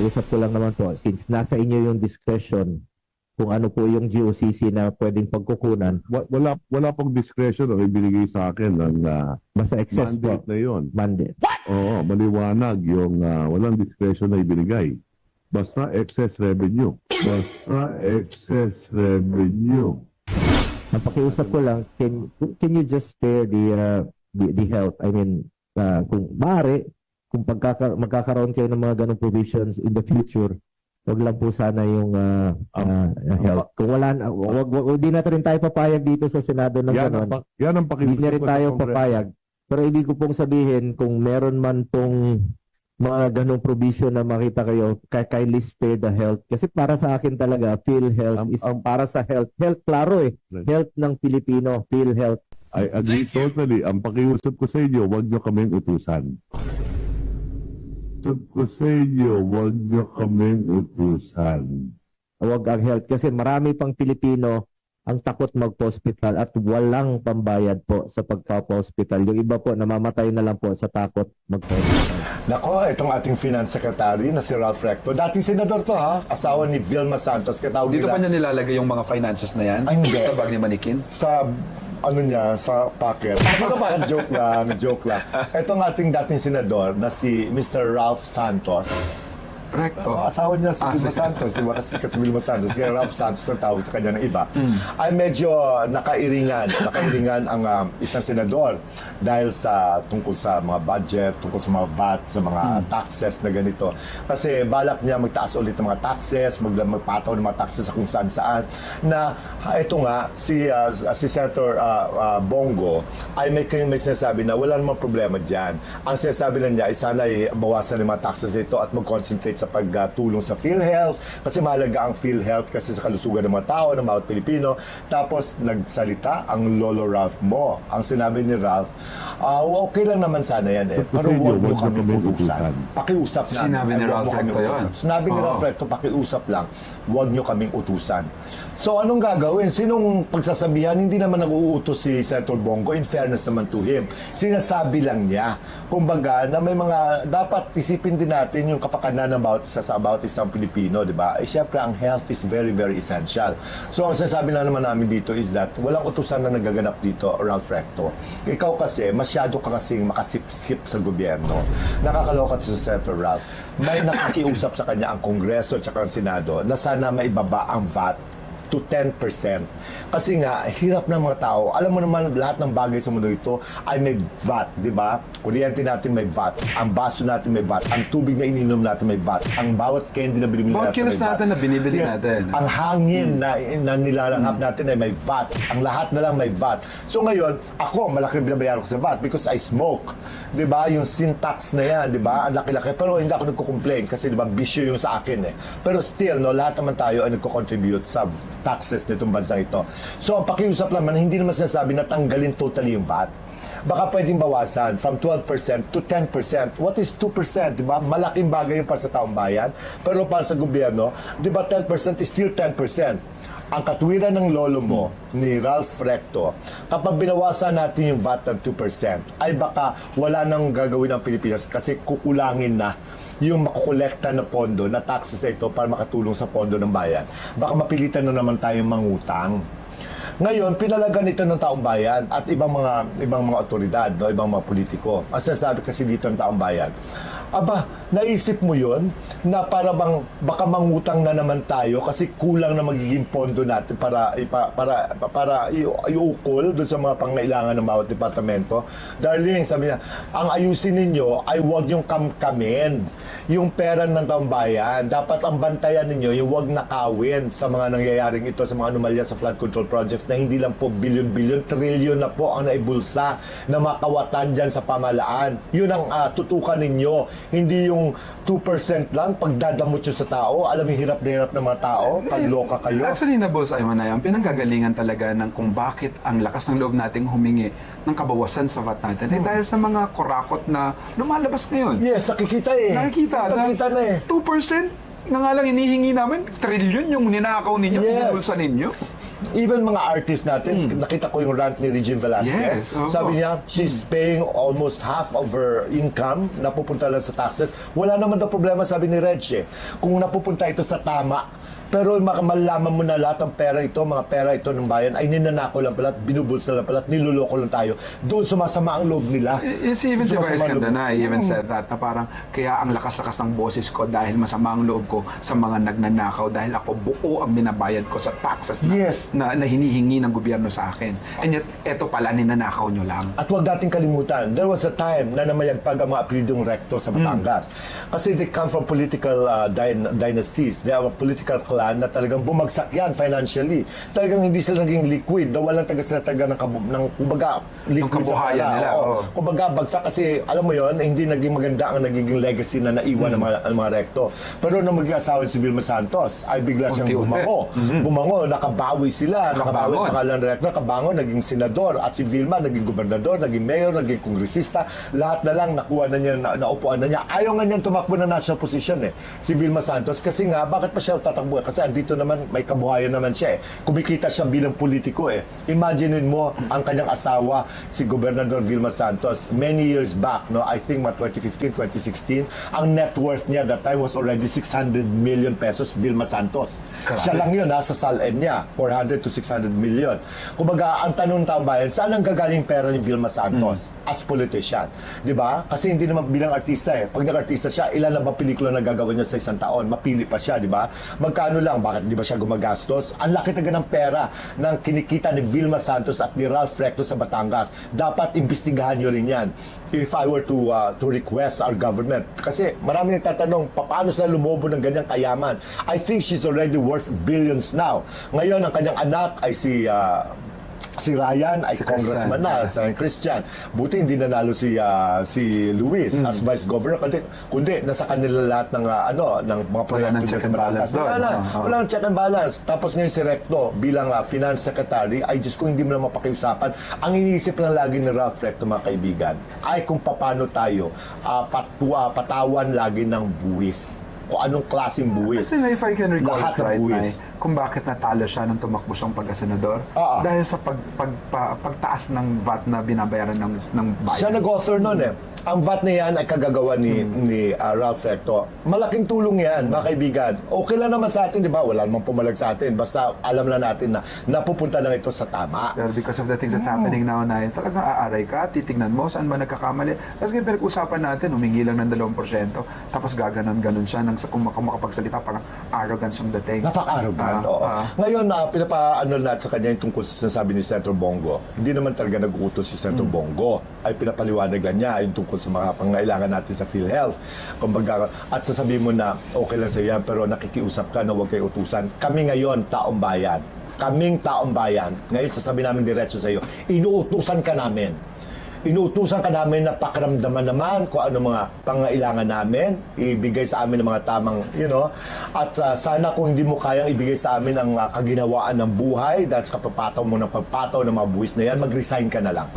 pakiusap ko lang naman po, since nasa inyo yung discretion kung ano po yung GOCC na pwedeng pagkukunan, Wa- Wala, wala pong discretion ang ibinigay sa akin ng ah, basta excess po, mandate na yon. mandate. Oo, maliwanag yung ah, walang discretion na ibinigay. Basta excess revenue. Basta excess revenue. Ang pakiusap ko lang, can, can you just spare the, uh, the, the health? I mean, uh, kung maaari, kung pagkaka, magkakaroon kayo ng mga ganong provisions in the future, wag lang po sana yung uh, uh, health. Kung wala, na- wag, wag, hindi na rin tayo papayag dito sa Senado ng Yan ang, ganon. pa- yan ang Hindi na rin pakiusap ko sa tayo Kongreso. papayag. Pero ibig ko pong sabihin, kung meron man pong mga ganong provision na makita kayo, kay kindly spare the health. Kasi para sa akin talaga, PhilHealth Ang- is ang- para sa health. Health, klaro eh. Right. Health ng Pilipino, PhilHealth. I agree totally. Ang pakiusap ko sa inyo, huwag nyo kaming utusan. Sabi ko sa inyo, huwag nyo kaming utusan. Huwag ang health. Kasi marami pang Pilipino ang takot magpa-hospital at walang pambayad po sa pagpapa-hospital. Yung iba po, namamatay na lang po sa takot magpa-hospital. Nako, itong ating finance secretary na si Ralph Recto. Dating senador to ha, asawa ni Vilma Santos. Katawag Dito nila pa niya nilalagay yung mga finances na yan? Ay, hindi. Sa bag ni Manikin? sa ano niya, sa pocket. Ah, sa pocket, joke lang, joke lang. Itong ating dating senador na si Mr. Ralph Santos. Recto. Oh, asawa niya si Ah, Vilma sige. Santos, di ba? Kasi si Vilma Santos. Kaya Ralph Santos ang tawag sa kanya ng iba. Hmm. Ay medyo nakairingan. Nakairingan ang um, isang senador dahil sa tungkol sa mga budget, tungkol sa mga VAT, sa mga Hmm. taxes na ganito. Kasi balak niya magtaas ulit ng mga taxes, mag magpataw ng mga taxes sa kung saan saan. Na ha, ito nga, si, uh, si Senator uh, uh, Bongo ay may, may sinasabi na wala namang problema dyan. Ang sinasabi lang niya ay sana ay bawasan ng mga taxes ito at mag-concentrate sa pagtulong sa PhilHealth kasi mahalaga ang PhilHealth kasi sa kalusugan ng mga tao, ng bawat Pilipino. Tapos nagsalita ang Lolo Ralph mo. Ang sinabi ni Ralph, ah, okay lang naman sana yan eh. Pero huwag mo kami utusan. Pakiusap na. Sinabi ni Ralph Recto yun? Sinabi ni. Ralph Recto, pakiusap lang. Huwag nyo kaming utusan. So anong gagawin? Sinong pagsasabihan? Hindi naman nag-uutos si Senator Bongo. In fairness naman to him. Sinasabi lang niya. Kumbaga, na may mga, dapat isipin din natin yung kapakanan about, sa, about isang Pilipino, di ba? Eh, syempre, ang health is very, very essential. So, ang sinasabi lang naman namin dito is that walang utusan na nagaganap dito, Ralph Recto. Ikaw kasi, masyado ka kasing makasip-sip sa gobyerno. Nakakaloka sa Senator Ralph. May nakikiusap sa kanya ang Kongreso at ang Senado na sana maibaba ang VAT to 10%. Kasi nga, hirap ng mga tao. Alam mo naman, lahat ng bagay sa mundo ito ay may VAT, di ba? Kuryente natin may VAT. Ang baso natin may VAT. Ang tubig na ininom natin may VAT. Ang bawat candy na binibili natin may VAT. natin na binibili natin. Ang hangin na, na nilalanghap natin ay may VAT. Ang lahat na lang may VAT. So ngayon, ako, malaking binabayaran ko sa VAT because I smoke. Di ba? Yung sin tax na yan, di ba? Ang laki-laki. Pero hindi ako nagko-complain kasi di ba, bisyo yung sa akin eh. Pero still, no, lahat naman tayo ay nagko-contribute sa taxes nitong bansa ito. So, ang pakiusap naman, hindi naman sinasabi na tanggalin totally yung VAT baka pwedeng bawasan from 12% to 10%. What is 2%, di ba? Malaking bagay yung para sa taong bayan. Pero para sa gobyerno, di ba 10% is still 10%. Ang katwiran ng lolo mo, ni Ralph Recto, kapag binawasan natin yung VAT ng 2%, ay baka wala nang gagawin ang Pilipinas kasi kukulangin na yung makukolekta na pondo na taxes na ito para makatulong sa pondo ng bayan. Baka mapilitan na naman tayong mangutang. Ngayon, pinalagan ito ng taong bayan at ibang mga ibang mga otoridad, no, ibang mga politiko. Ang sinasabi kasi dito ng taong bayan, aba, naisip mo yon na para bang baka mangutang na naman tayo kasi kulang na magiging pondo natin para ipa, para para iukol doon sa mga pangailangan ng bawat departamento. Darling, sabi niya, ang ayusin ninyo ay huwag yung kamkamin yung pera ng taong bayan. Dapat ang bantayan ninyo yung huwag nakawin sa mga nangyayaring ito sa mga anomalya sa flood control projects na hindi lang po bilyon-bilyon, trilyon na po ang naibulsa na makawatan dyan sa pamalaan. Yun ang ah, tutukan ninyo. Hindi yung 2% lang pagdadamot nyo sa tao. Alam yung hirap na hirap ng mga tao. Pagloka kayo. Actually, na boss ay manay, ang pinanggagalingan talaga ng kung bakit ang lakas ng loob nating humingi ng kabawasan sa VAT natin Hmm. ay dahil sa mga kurakot na lumalabas ngayon. Yes, nakikita eh. Nakikita na, Nakikita na eh. 2% na nga lang inihingi namin, trilyon yung ninakaw ninyo, Yes. yes. ninyo. Even mga artists natin, nakita ko yung rant ni Regine Velasquez. Yes, oo. Sabi niya, she's paying almost half of her income napupunta lang sa taxes. Wala naman daw problema, sabi ni Reg eh. Kung napupunta ito sa tama, pero mak- malalaman mo na lahat ng pera ito, mga pera ito ng bayan, ay ninanako lang pala, at binubulsa lang pala, at niloloko lang tayo. Doon sumasama ang loob nila. Y- si even si Vice. Ganda na, even said that, na parang kaya ang lakas-lakas ng boses ko dahil masama ang loob ko sa mga nagnanakaw dahil ako buo ang binabayad ko sa taxes na, Yes. na, na hinihingi ng gobyerno sa akin. And yet, eto pala, ninanakaw nyo lang. At huwag nating kalimutan, there was a time na namayagpag ang mga apelidong recto sa Batangas. Kasi they come from political uh, dyn- dynasties. They have a political clan na talagang bumagsak yan financially. Talagang hindi sila naging liquid. Na walang taga sila talaga ng, kabu- ng kumbaga, liquid sa kabuhayan nila, Oo. oo. Kumbaga, bagsak kasi, alam mo yon hindi naging maganda ang nagiging legacy na naiwan ng, mga, ng mga recto. Pero nung maging asawa si Vilma Santos, ay bigla siyang Unti-unti. bumango. Bumango, nakabawi sila. Nakabawi, Nakabangon. pangalan recto, nakabangon, naging senador. At si Vilma, naging gobernador, naging mayor, naging kongresista. Lahat na lang, nakuha na niya, na, naupuan na niya. Ayaw nga niyang tumakbo na national position eh, si Vilma Santos. Kasi nga, bakit pa siya tatakbo? Kasi andito naman, may kabuhayan naman siya eh. Kumikita siya bilang politiko eh. Imaginein mo ang kanyang asawa, si Gobernador Vilma Santos. Many years back, no, I think mga 2015, 2016, ang net worth niya that time was already 600 million pesos, Vilma Santos. Siya lang yun, nasa SALN niya, 400 to 600 million. Kumbaga, ang tanong ng bayan, saan ang gagaling pera ni Vilma Santos as politician? Di ba? Kasi hindi naman bilang artista eh. Pag nag-artista siya, ilan na ba pelikula na gagawin niya sa isang taon? Mapili pa siya, di ba? Magkano lang? Bakit di ba siya gumagastos? Ang laki talaga ng pera ng kinikita ni Vilma Santos at ni Ralph Recto sa Batangas. Dapat imbestigahan nyo rin yan. If I were to uh, to request our government. Kasi marami nagtatanong, pa- paano sila lumobo ng ganyang kayaman? I think she's already worth billions now. Ngayon, ang kanyang anak ay si uh, si Ryan ay Si congressman na, si Ryan Christian. Buti hindi nanalo si ah, si Luis Hmm. as vice governor kundi, kundi nasa kanila lahat ng ah, ano ng mga proyekto ng check and balance. Wala na. Oo. Wala nang check and balance. Tapos ngayon si Recto bilang ah, finance secretary ay Diyos ko hindi mo na mapakiusapan. Ang iniisip lang lagi ni Ralph Recto mga kaibigan ay kung paano tayo patu- ah, patawan lagi ng buwis. Kung anong klaseng buwis. Kasi if I can recall Lahat ng right, buwis. Kung bakit natalo siya nung tumakbo siyang pagkasenador. Oo. Dahil sa pag, pag, pa- pagtaas ng VAT na binabayaran ng, ng bayan. Siya nag-author nun eh. Ang VAT na yan ay kagagawa ni, ni uh, Ralph Recto. Malaking tulong yan, mga kaibigan. Okay lang naman sa atin, di ba? Wala namang pumalag sa atin. Basta alam lang natin na napupunta lang ito sa tama. Pero because of the things that's happening now na talagang aaray ka, titignan mo saan ba nagkakamali. Tapos ngayon pinag-usapan natin, humingi lang ng 2%, tapos gaganon-ganon siya nang sa kung mak- makapagsalita parang arrogance yung dating. Napaka-arrogant. Ah, oo. ah. Ngayon, na pinapaano natin sa kanya yung tungkol sa sinasabi ni Senator Bongo. Hindi naman talaga nag-uutos si Senator Hmm. Bongo. Ay pinapaliwanag lang niya yung tungkol sa mga pangailangan natin sa PhilHealth. Kumbaga, at sasabihin mo na okay lang sa yan pero nakikiusap ka na huwag kayo utusan. Kami ngayon, taong bayan, kaming taong bayan, ngayon sasabihin namin diretso sa iyo, inuutusan ka namin inuutusan ka namin na pakiramdaman naman kung ano mga pangailangan namin, ibigay sa amin ng mga tamang, you know, at uh, sana kung hindi mo kayang ibigay sa amin ang uh, kaginawaan ng buhay, sa kapapataw mo ng pagpataw ng mga buwis na yan, mag-resign ka na lang.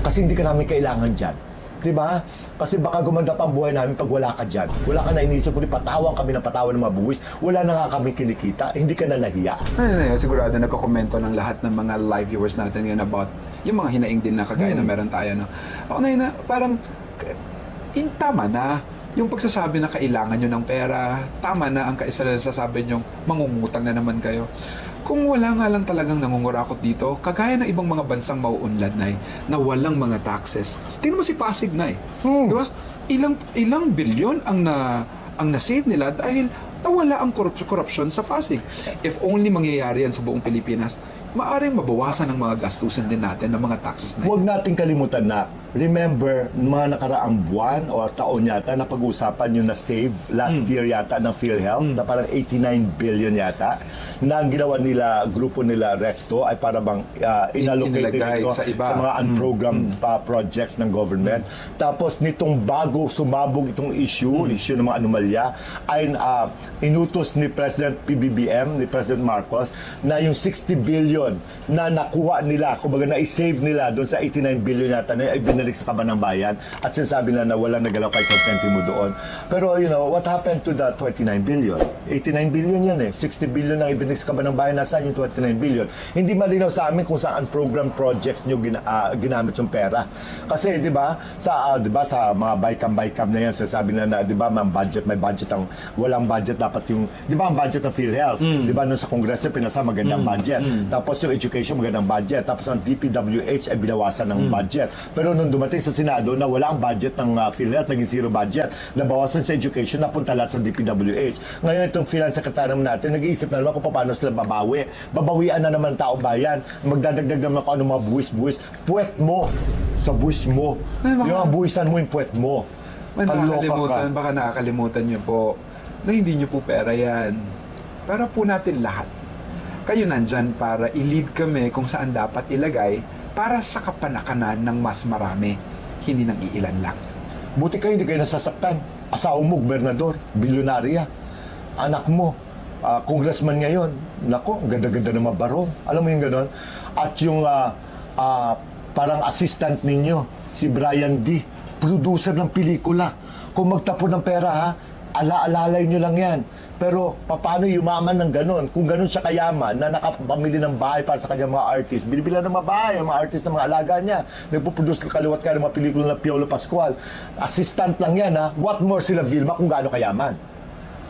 Kasi hindi ka namin kailangan dyan. Di ba? Kasi baka gumanda pa ang buhay namin pag wala ka dyan. Wala ka na inisip, kundi patawang kami ng patawan ng mga buwis. Wala na nga kami kinikita. Hindi ka na nahiya. Ay, ay, sigurado nagko-komento ng lahat ng mga live viewers natin ngayon about yung mga hinaing din na kagaya na meron tayo. No? Ako na yun na parang in, tama na yung pagsasabi na kailangan nyo ng pera, tama na ang kaisa na sasabi nyo, mangungutang na naman kayo. Kung wala nga lang talagang nangungurakot dito, kagaya ng ibang mga bansang mauunlad na na walang mga taxes. Tingnan mo si Pasig na Di ba? Ilang, ilang bilyon ang na ang na-save nila dahil nawala ang corruption sa Pasig. If only mangyayari yan sa buong Pilipinas, maaring mabawasan ang mga gastusin din natin ng mga taxes na Huwag nating kalimutan na, remember, mga nakaraang buwan o taon yata na pag-usapan yung na-save last Hmm. year yata ng PhilHealth na parang 89 billion yata na ang ginawa nila, grupo nila Recto ay para bang uh, inallocate Inilagay ito sa iba. Hmm. mga unprogrammed pa projects ng government. Tapos nitong bago sumabog itong issue, Hmm. issue ng mga anomalya, ay uh, inutos ni President PBBM, ni President Marcos, na yung 60 billion na nakuha nila, kumbaga na i-save nila doon sa 89 billion yata na ay binalik sa kaban ng bayan at sinasabi na na walang nagalaw kahit sa sentimo doon. Pero you know, what happened to the 29 billion? 89 billion yan eh. 60 billion ang ibinalik sa kaban ng bayan. Nasaan yung 29 billion? Hindi malinaw sa amin kung saan program projects nyo gina, ah, ginamit yung pera. Kasi, di ba, sa, ah, di ba, sa mga baykam-baykam na yan, sinasabi na, na di ba, may budget, may budget ang, walang budget dapat yung, di ba, ang budget ng PhilHealth, di ba, nung sa Kongreso, pinasa magandang budget. Tapos yung education, magandang budget. Tapos ang DPWH ay binawasan ng budget. Pero nung dumating sa Senado na wala ang budget ng uh, PhilHealth, naging zero budget, nabawasan sa education, napunta lahat sa DPWH. Ngayon itong finance secretary naman natin, nag-iisip na naman kung paano sila babawi. Babawian na naman taong bayan. Magdadagdag naman kung ano mga buwis-buwis. Puwet mo sa buwis mo. Ay, baka- Yung buwisan mo, yung puwet mo. May Kaloka ka. nakakalimutan, baka nakakalimutan niyo po na hindi niyo po pera yan. Para po natin lahat. Kayo nandyan para i-lead kami kung saan dapat ilagay para sa kapanakanan ng mas marami, hindi ng iilan lang. Buti kayo hindi kayo nasasaktan. Asawa mo, gobernador, bilyonarya. Anak mo, ah, congressman ngayon. Nako, ganda-ganda ng mga barong. Alam mo yung gano'n? At yung ah, ah, parang assistant ninyo, si Brian D., producer ng pelikula. Kung magtapon ng pera, ha, ala-alalay nyo lang yan. Pero paano yumaman ng ganun? Kung ganun siya kayaman na nakapamili ng bahay para sa kanyang mga artist, binibila ng mga bahay, ang mga artist ng mga alaga niya. Nagpuproduce kaliwat ka ng mga pelikula ng Piolo Pascual. Assistant lang yan ha. What more sila Vilma kung gaano kayaman?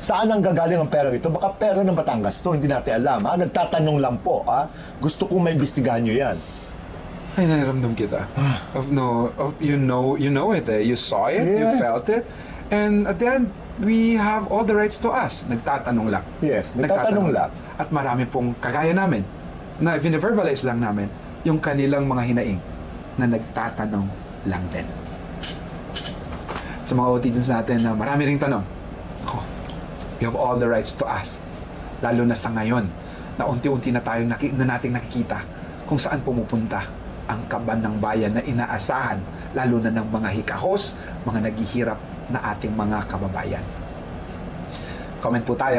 Saan ang gagaling ang pera ito? Baka pera ng Batangas to, hindi natin alam. Ha? Nagtatanong lang po. Ha? Gusto kong maimbestigahan nyo yan. Ay, nairamdam kita. Of no, of you know, you know it eh. You saw it, you Yes. felt it. And at the end, we have all the rights to us. Nagtatanong lang. Yes, nagtatanong lang. At marami pong kagaya namin na verbalize lang namin yung kanilang mga hinaing na nagtatanong lang din. Sa mga audience natin na marami ring tanong, ako, you have all the rights to ask. Lalo na sa ngayon, na unti-unti na tayo naki, na nating nakikita kung saan pumupunta ang kaban ng bayan na inaasahan, lalo na ng mga hikahos, mga naghihirap na ating mga kababayan. Comment po tayo.